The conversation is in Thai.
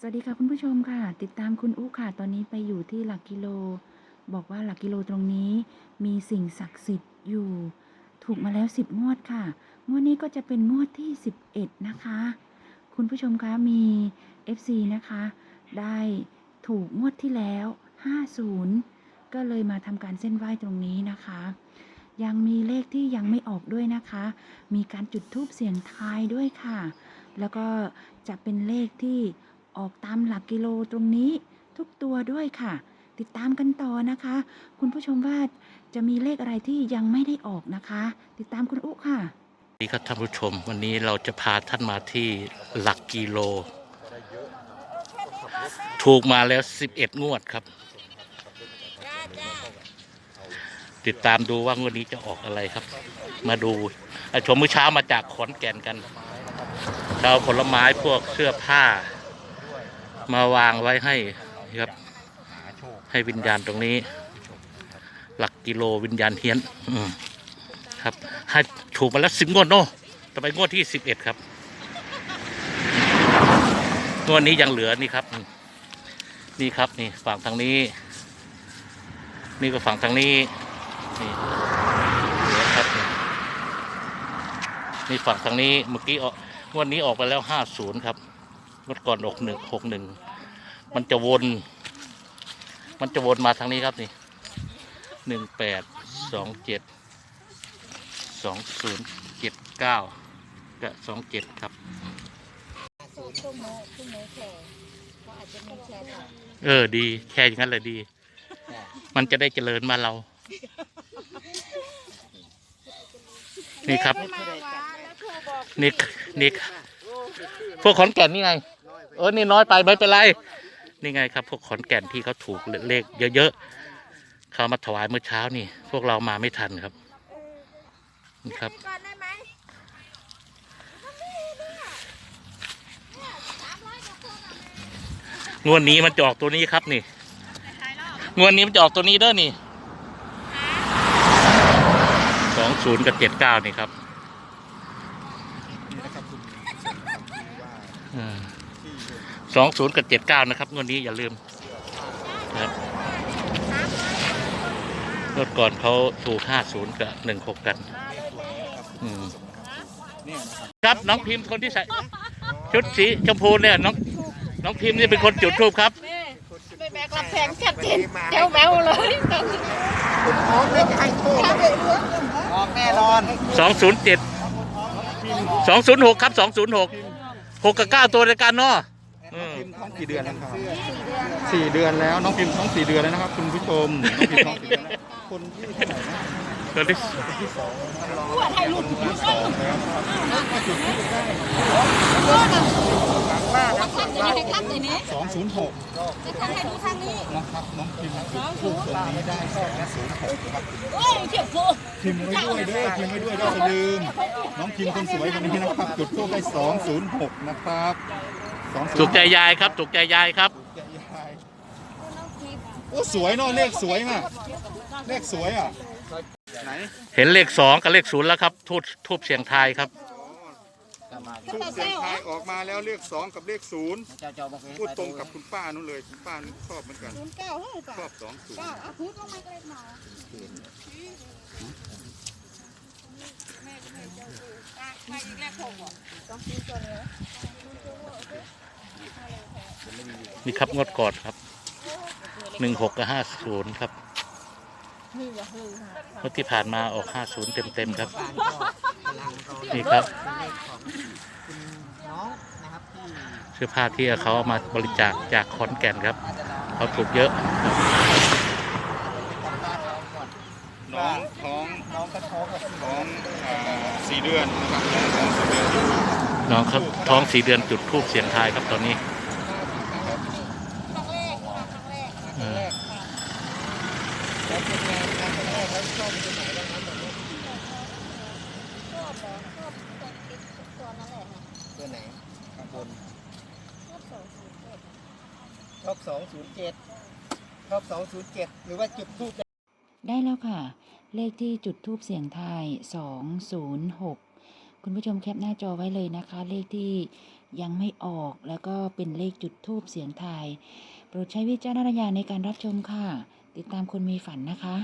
สวัสดีค่ะคุณผู้ชมค่ะ ติดตามคุณอุ๊ค่ะตอนนี้ไปอยู่ที่หลักกิโล บอกว่าหลักกิโลตรงนี้มีสิ่งศักดิ์สิทธิ์อยู่ ถูกมาแล้ว10งวดค่ะ งวดนี้ก็จะเป็นงวดที่11นะคะ คุณผู้ชมคะมี FC นะคะ ได้ถูกงวดที่แล้ว50ก็เลยมาทำการเส้นไหว้ตรงนี้นะคะ ยังมีเลขที่ยังไม่ออกด้วยนะคะ มีการจุดธูปเสียงทายด้วยค่ะ แล้วก็จะเป็นเลขที่ ออกตามหลักกิโลตรงนี้ทุกตัวด้วยค่ะ ติดตามกันต่อนะคะ คุณผู้ชมว่าจะมีเลขอะไรที่ยังไม่ได้ออกนะคะ ติดตามคุณอุ๊ค่ะสวัสดีครับท่านผู้ชม วันนี้เราจะพาท่านมาที่หลักกิโล ถูกมาแล้ว 11 งวดครับ ติดตามดูว่างวดนี้จะออกอะไรครับ มาดูชมมื้อเช้ามาจากขอนแก่นกันเราเอาผลไม้พวกเสื้อผ้า มาวางไว้ให้ครับ ให้วิญญาณตรงนี้ หลักกิโลวิญญาณเฮียนครับให้ถูกมาแล้วสิบงวดเนาะต่อไปงวดที่สิบเอ็ดครับงวดนี้ยังเหลือนี่ครับ นี่ครับนี่ฝั่งทางนี้ นี่ก็ฝั่งทางนี้นี่เหลือครับนี่นี่ฝั่งทางนี้เมื่อกี้ออกงวดนี้ออกไปแล้วห้าศูนย์ครับ งวดก่อนออกหนึ่งหกหนึ่งมันจะวน มันจะวนมาทางนี้ครับนี่หนึ่งแปดสองเจ็ดสองศูนย์เจ็ดเก้ากับสองเจ็ดครับสู้ตุ้มโมตุ้มโมแชร์ก็อาจจะมีแชร์ต่อเออดีแค่อย่างนั้นเลยดี มันจะได้เจริญมาเรา นี่ครับมาวะแล้วครูบอกนี่นี่พวกขอนแก่นนี่ไง เออนี่น้อยไปไม่เป็นไร นี่ไงครับ พวกขอนแก่นที่เขาถูกเลขเยอะๆเขามาถวายเมื่อเช้านี่ พวกเรามาไม่ทันครับนี่ครับงวดนี้มันจะออกตัวนี้ครับนี่งวดนี้มันจะออกตัวนี้เด้อนี่สองศูนย์กับเจ็ดเก้านี่ครับ สองศูนย์กับเจ็ดเก้านะครับงวดนี้อย่าลืมนะครับงวดก่อนเขาถูกห้าศูนย์กับหนึ่งหกกันอืมครับน้องพิมพ์คนที่ใส่ชุดสีชมพูเนี่ยน้องน้องพิมพ์นี่เป็นคนจุดทูบครับไม่แบกรับแพงชัดเจนเจ้าแมวเลยออกแน่นอนสองศูนย์เจ็ดสองศูนย์หกครับสองศูนย์หกหกกับเก้าตัวในการเนาะ อืมพิมพ์ท้องกี่เดือนแล้วครับสี่เดือนแล้วน้องพิมพ์ท้องสี่เดือนแล้วนะครับ คุณผู้ชมน้องพิมพ์ท้องสี่เดือนแล้วคนที่เท่าไหร่นะตัวที่สองศูนย์หกทางให้ดูทางนี้นะครับน้องพิมพ์จุดทูบตรงนี้ได้สองศูนย์หกครับโอ้ยเทียบกูพิมพ์ไว้ด้วยเด้อพิมพ์ไว้ด้วยเด้ออย่าลืม น้องพิมพ์คนสวยคนนี้นะครับจุดทูบได้สองศูนย์หกนะครับ สองศูนย์ถูกใจยายครับ ถูกใจยายครับโอ้สวยเนาะเลขสวยมากเลขสวยอะไหนเห็นเลขสองกับเลขศูนย์แล้วครับทูบทูบเสียงทายครับ ทูบเสียงทายออกมาแล้วเลขสองกับเลขศูนย์พูดตรงกับคุณป้านู้นเลยคุณป้านู้นชอบเหมือนกัน ศูนย์เก้าเฮ้ยชอบสองศูนย์เก้าเอาพื้นลงมาเลยหนอไม่อี นี่ครับงดกอนครับหนึ่งหกกับห้าศูนย์ครับงวดที่ผ่านมาออกห้าศูนย์เต็มๆครับ นี่ครับเสื้อผ้าที่เขาเอามาบริจาคจากขอนแก่นครับ เขาถูกเยอะครับ น้องท้องน้องก็ท้องท้องอ่า สี่เดือนนะครับน้องท้องสี่เดือนอยู่น้องเขาท้องสีเดือนจุดทูบเสียงทายครับตอนนี้ ครั้งแรกค่ะครั้งแรกเออชอบเหรอชอบตัวติดตัวนั่นแหละค่ะตัวไหนข้างบนชอบสองศูนย์เจ็ด ชอบสองศูนย์เจ็ดชอบสองศูนย์เจ็ดหรือว่าจุดทูบ ได้แล้วค่ะ เลขที่จุดทูปเสียงทาย 206 คุณผู้ชมแคปหน้าจอไว้เลยนะคะ เลขที่ยังไม่ออกแล้วก็เป็นเลขจุดทูบเสียงทาย โปรดใช้วิจารณญาณในการรับชมค่ะ ติดตามคนมีฝันนะคะ